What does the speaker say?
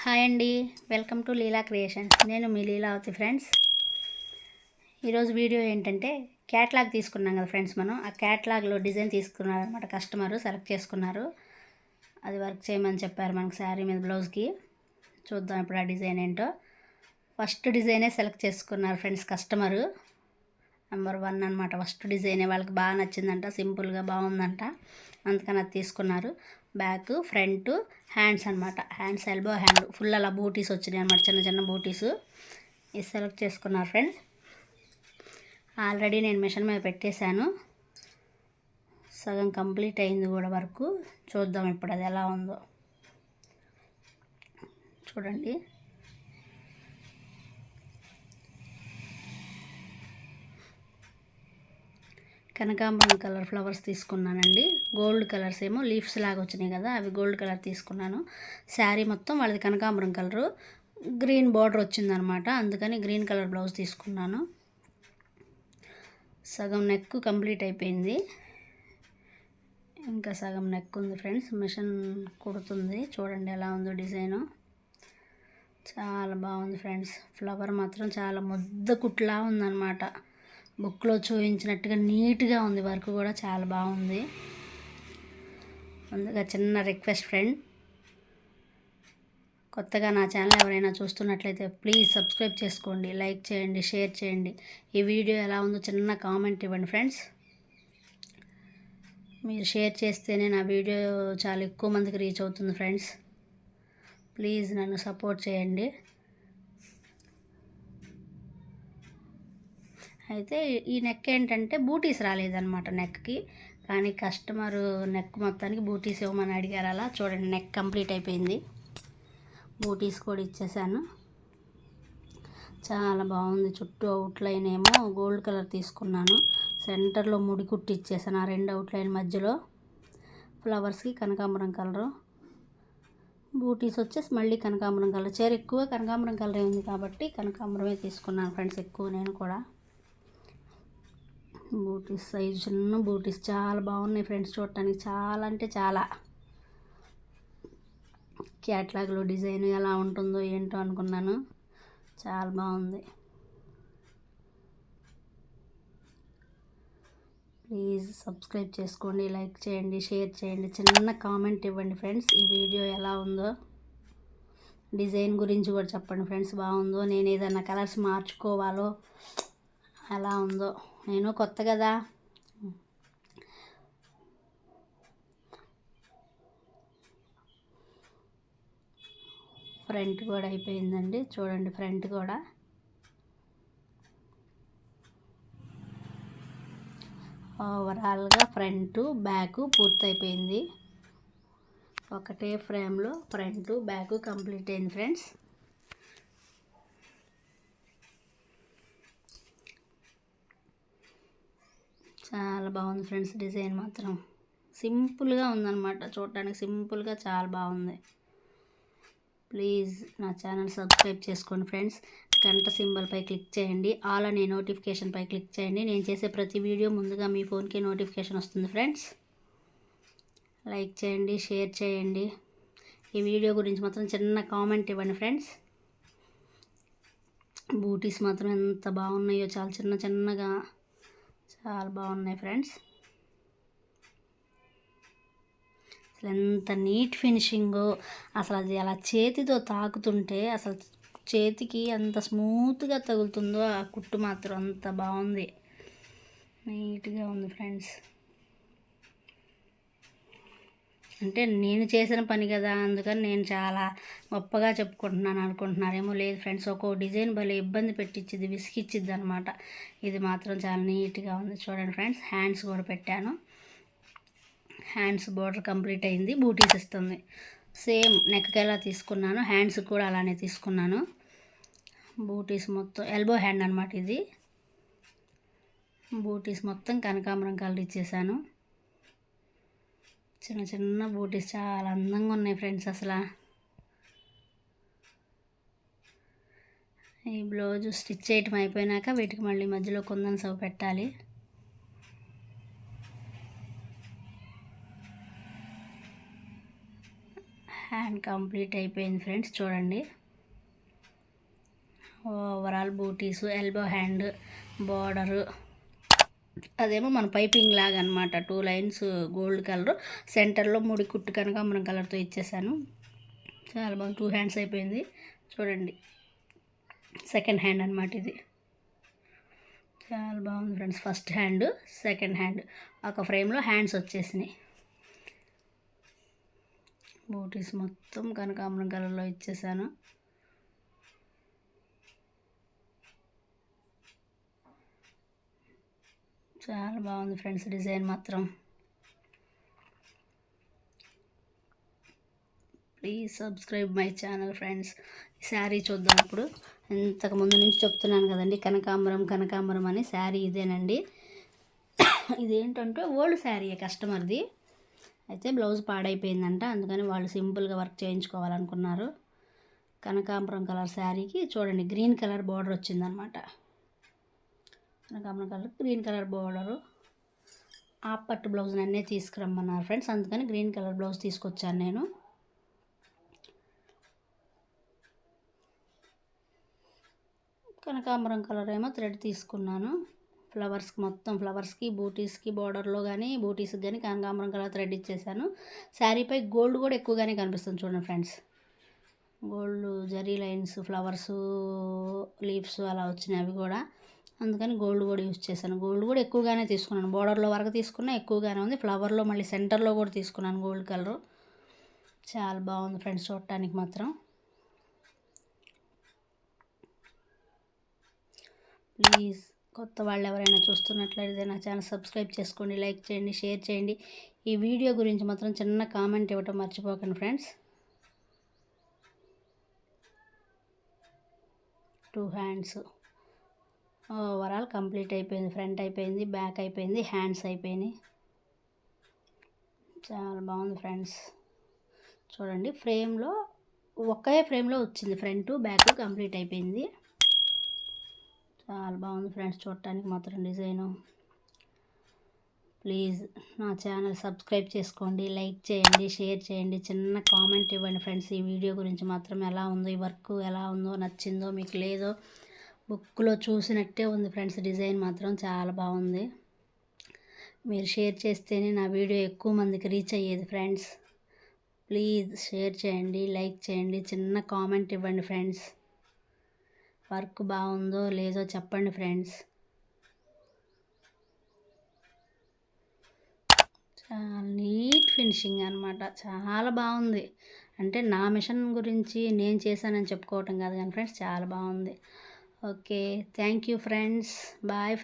Hi అండి. Welcome to Leela creations. నేను మీ లీలావతి ఫ్రెండ్స్. ఈరోజు వీడియో ఏంటంటే క్యాట్లాగ్ తీసుకున్నాం కదా ఫ్రెండ్స్ మనం. ఆ క్యాట్లాగ్లో డిజైన్ తీసుకున్నారనమాట కస్టమర్ సెలెక్ట్ చేసుకున్నారు. అది వర్క్ చేయమని చెప్పారు మనకు శారీ మీద బ్లౌజ్కి. చూద్దాం ఇప్పుడు ఆ డిజైన్ ఏంటో. ఫస్ట్ డిజైనే సెలెక్ట్ చేసుకున్నారు ఫ్రెండ్స్ కస్టమరు. నెంబర్ వన్ అనమాట ఫస్ట్ డిజైనే. వాళ్ళకి బాగా నచ్చిందంట సింపుల్గా బాగుందంట. అందుకని అది తీసుకున్నారు. బ్యాక్ ఫ్రంట్ హ్యాండ్స్ అనమాట హ్యాండ్స్ ఎల్బో హ్యాండ్. ఫుల్ అలా బూటీస్ వచ్చినాయి అనమాట చిన్న చిన్న బూటీస్. ఇది సెలెక్ట్ చేసుకున్నారు ఫ్రెండ్స్. ఆల్రెడీ నేను మిషన్ మీద పెట్టేశాను. సగం కంప్లీట్ అయింది కూడా వరకు. చూద్దాం ఇప్పుడు అది ఎలా ఉందో. చూడండి. కనకాంబరం కలర్ ఫ్లవర్స్ తీసుకున్నానండి. గోల్డ్ కలర్స్ ఏమో లీవ్స్ లాగా వచ్చినాయి కదా అవి గోల్డ్ కలర్ తీసుకున్నాను. శారీ మొత్తం వాళ్ళది కనకాంబరం కలరు. గ్రీన్ బార్డర్ వచ్చిందనమాట అందుకని గ్రీన్ కలర్ బ్లౌజ్ తీసుకున్నాను. సగం నెక్ కంప్లీట్ అయిపోయింది. ఇంకా సగం నెక్ ఉంది ఫ్రెండ్స్ మిషన్ కుడుతుంది. చూడండి ఎలా ఉందో డిజైను. చాలా బాగుంది ఫ్రెండ్స్ ఫ్లవర్ మాత్రం చాలా ముద్ద కుట్లా ఉందన్నమాట బుక్లో చూపించినట్టుగా నీట్గా ఉంది వర్క్ కూడా చాలా బాగుంది. ముందుగా చిన్న రిక్వెస్ట్ ఫ్రెండ్ కొత్తగా నా ఛానల్ ఎవరైనా చూస్తున్నట్లయితే ప్లీజ్ సబ్స్క్రైబ్ చేసుకోండి లైక్ చేయండి షేర్ చేయండి. ఈ వీడియో ఎలా ఉందో చిన్న కామెంట్ ఇవ్వండి ఫ్రెండ్స్. మీరు షేర్ చేస్తేనే నా వీడియో చాలా ఎక్కువ మందికి రీచ్ అవుతుంది ఫ్రెండ్స్. ప్లీజ్ నన్ను సపోర్ట్ చేయండి. అయితే ఈ నెక్ ఏంటంటే బూటీస్ రాలేదన్నమాట నెక్కి కానీ కస్టమర్ నెక్ మొత్తానికి బూటీస్ ఇవ్వమని అడిగారు అలా. చూడండి నెక్ కంప్లీట్ అయిపోయింది. బూటీస్ కూడా ఇచ్చేసాను. చాలా బాగుంది. చుట్టూ అవుట్లైన్ ఏమో గోల్డ్ కలర్ తీసుకున్నాను. సెంటర్లో ముడి కుట్టి ఇచ్చేసాను ఆ రెండు అవుట్లైన్ మధ్యలో. ఫ్లవర్స్కి కనకాంబరం కలరు బూటీస్ వచ్చేసి మళ్ళీ కనకాంబరం కలర్ చీర ఎక్కువ కనకాంబరం కలరే ఉంది కాబట్టి కనకాంబరమే తీసుకున్నాను ఫ్రెండ్స్ ఎక్కువ నేను కూడా. బూటీస్ సైజు చిన్న బూటీస్ చాలా బాగున్నాయి ఫ్రెండ్స్ చూడటానికి. చాలా అంటే చాలా. క్యాట్లాగ్లో డిజైన్ ఎలా ఉంటుందో ఏంటో అనుకున్నాను. చాలా బాగుంది. ప్లీజ్ సబ్స్క్రైబ్ చేసుకోండి లైక్ చేయండి షేర్ చేయండి చిన్న కామెంట్ ఇవ్వండి ఫ్రెండ్స్. ఈ వీడియో ఎలా ఉందో డిజైన్ గురించి కూడా చెప్పండి ఫ్రెండ్స్. బాగుందో నేను ఏదైనా కలర్స్ మార్చుకోవాలో ఎలా ఉందో. నేను కొత్త కదా. ఫ్రంట్ కూడా అయిపోయిందండి. చూడండి ఫ్రంట్ కూడా. ఓవరాల్గా ఫ్రంట్ బ్యాక్ పూర్తయిపోయింది. ఒకటే ఫ్రేమ్లో ఫ్రంట్ బ్యాక్ కంప్లీట్ అయింది ఫ్రెండ్స్. చాలా బాగుంది ఫ్రెండ్స్ డిజైన్ మాత్రం. సింపుల్గా ఉందన్నమాట. చూడటానికి సింపుల్గా చాలా బాగుంది. ప్లీజ్ నా ఛానల్ సబ్స్క్రైబ్ చేసుకోండి ఫ్రెండ్స్. గంట సింబల్పై క్లిక్ చేయండి. ఆల్ అనే నోటిఫికేషన్పై క్లిక్ చేయండి. నేను చేసే ప్రతి వీడియో ముందుగా మీ ఫోన్కి నోటిఫికేషన్ వస్తుంది ఫ్రెండ్స్. లైక్ చేయండి షేర్ చేయండి. ఈ వీడియో గురించి మాత్రం చిన్న కామెంట్ ఇవ్వండి ఫ్రెండ్స్. బూటీస్ మాత్రం ఎంత బాగున్నాయో చాలా చిన్న చిన్నగా చాలా బాగున్నాయి ఫ్రెండ్స్. అసలు ఎంత నీట్ ఫినిషింగ్. అసలు అది అలా చేతితో తాకుతుంటే అసలు చేతికి ఎంత స్మూత్గా తగులుతుందో ఆ కుట్టు మాత్రం అంత బాగుంది. నీట్గా ఉంది ఫ్రెండ్స్. అంటే నేను చేసిన పని కదా అందుకని నేను చాలా గొప్పగా చెప్పుకుంటున్నాను అనుకుంటున్నారేమో లేదు ఫ్రెండ్స్. ఒక్కో డిజైన్ భలే ఇబ్బంది పెట్టించింది విసిగిచ్చిద్ది అనమాట ఇది మాత్రం చాలా నీట్గా ఉంది. చూడండి ఫ్రెండ్స్ హ్యాండ్స్ కూడా పెట్టాను. హ్యాండ్స్ బోర్డర్ కంప్లీట్ అయింది బూటీస్ ఇస్తుంది. సేమ్ నెక్కి ఎలా తీసుకున్నాను హ్యాండ్స్ కూడా అలానే తీసుకున్నాను. బూటీస్ మొత్తం ఎల్బో హ్యాండ్ అనమాట ఇది. బూటీస్ మొత్తం కనకాంబరం కలర్ ఇచ్చేసాను. చిన్న చిన్న బూటీస్ చాలా అందంగా ఉన్నాయి ఫ్రెండ్స్ అసలు. ఈ బ్లౌజ్ స్టిచ్ చేయటం అయిపోయినాక వీటికి మళ్ళీ మధ్యలో కుందన్ సవ్ పెట్టాలి. హ్యాండ్ కంప్లీట్ అయిపోయింది ఫ్రెండ్స్ చూడండి. ఓవరాల్ బూటీస్ ఎల్బో హ్యాండ్ బార్డరు అదేమో మన పైపింగ్ లాగా అనమాట టూ లైన్స్ గోల్డ్ కలర్. సెంటర్లో ముడి కుట్టు కనకాంబరం కలర్తో ఇచ్చేసాను. చాలా బాగా టూ హ్యాండ్స్ అయిపోయింది. చూడండి. సెకండ్ హ్యాండ్ అనమాట ఇది. చాలా బాగుంది friends. First hand second hand. ఒక ఫ్రేమ్లో హ్యాండ్స్ వచ్చేసినాయి. బూటీస్ మొత్తం కనకాంబరం కలర్లో ఇచ్చేసాను. చాలా బాగుంది ఫ్రెండ్స్ డిజైన్ మాత్రం. Please subscribe my channel friends. ఈ శారీ చూద్దాం ఇప్పుడు. ఇంతకు ముందు నుంచి చెప్తున్నాను కదండి కనకాంబరం కనకాంబరం అని శారీ ఇదేనండి. ఇదేంటంటే ఓల్డ్ శారీ కస్టమర్ది. అయితే బ్లౌజ్ పాడైపోయిందంట అందుకని వాళ్ళు సింపుల్గా వర్క్ చేయించుకోవాలనుకున్నారు. కనకాంబరం కలర్ శారీకి చూడండి గ్రీన్ కలర్ బార్డర్ వచ్చిందనమాట. కనకాంబరం కలర్ గ్రీన్ కలర్ బార్డరు ఆ పట్టు బ్లౌజ్ అన్నీ తీసుకురమ్మన్నారు ఫ్రెండ్స్. అందుకని గ్రీన్ కలర్ బ్లౌజ్ తీసుకొచ్చాను నేను. కనకాంబరం కలర్ ఏమో థ్రెడ్ తీసుకున్నాను. ఫ్లవర్స్కి మొత్తం ఫ్లవర్స్కి బూటీస్కి బార్డర్లో కానీ బూటీస్కి కానీ కనకాంబరం కలర్ థ్రెడ్ ఇచ్చేసాను. శారీపై గోల్డ్ కూడా ఎక్కువగానే కనిపిస్తుంది చూడండి friends. Gold zari lines flowers leaves అలా వచ్చినాయి అవి కూడా. అందుకని గోల్డ్ కూడా యూజ్ చేశాను. గోల్డ్ కూడా ఎక్కువగానే తీసుకున్నాను. బార్డర్లో వరకు తీసుకున్నా ఎక్కువగానే ఉంది. ఫ్లవర్లో మళ్ళీ సెంటర్లో కూడా తీసుకున్నాను గోల్డ్ కలరు. చాలా బాగుంది ఫ్రెండ్స్ చూడటానికి మాత్రం. ప్లీజ్ కొత్త వాళ్ళు ఎవరైనా చూస్తున్నట్లయితే నా ఛానల్ సబ్స్క్రైబ్ చేసుకోండి లైక్ చేయండి షేర్ చేయండి. ఈ వీడియో గురించి మాత్రం చిన్న కామెంట్ ఇవ్వటం మర్చిపోకండి friends. Two hands overall complete అయిపోయింది. ఫ్రంట్ అయిపోయింది బ్యాక్ అయిపోయింది హ్యాండ్స్ అయిపోయినాయి. చాలా బాగుంది ఫ్రెండ్స్. చూడండి ఫ్రేమ్లో ఒకే ఫ్రేమ్లో వచ్చింది. ఫ్రంట్ బ్యాక్ కంప్లీట్ అయిపోయింది. చాలా బాగుంది ఫ్రెండ్స్ చూడటానికి మాత్రం డిజైను. ప్లీజ్ నా ఛానల్ సబ్స్క్రైబ్ చేసుకోండి లైక్ చేయండి షేర్ చేయండి. చిన్న కామెంట్ ఇవ్వండి ఫ్రెండ్స్. ఈ వీడియో గురించి మాత్రం ఎలా ఉందో ఈ వర్క్ ఎలా ఉందో నచ్చిందో మీకు లేదో బుక్లో చూసినట్టే ఉంది ఫ్రెండ్స్. డిజైన్ మాత్రం చాలా బాగుంది. మీరు షేర్ చేస్తేనే నా వీడియో ఎక్కువ మందికి రీచ్ అయ్యేది ఫ్రెండ్స్. ప్లీజ్ షేర్ చేయండి లైక్ చేయండి చిన్న కామెంట్ ఇవ్వండి ఫ్రెండ్స్. వర్క్ బాగుందో లేదో చెప్పండి ఫ్రెండ్స్. చాలా నీట్ ఫినిషింగ్ అనమాట చాలా బాగుంది. అంటే నా మిషన్ గురించి నేను చేశానని చెప్పుకోవటం కాదు కానీ ఫ్రెండ్స్ చాలా బాగుంది. Okay, thank you, friends. Bye.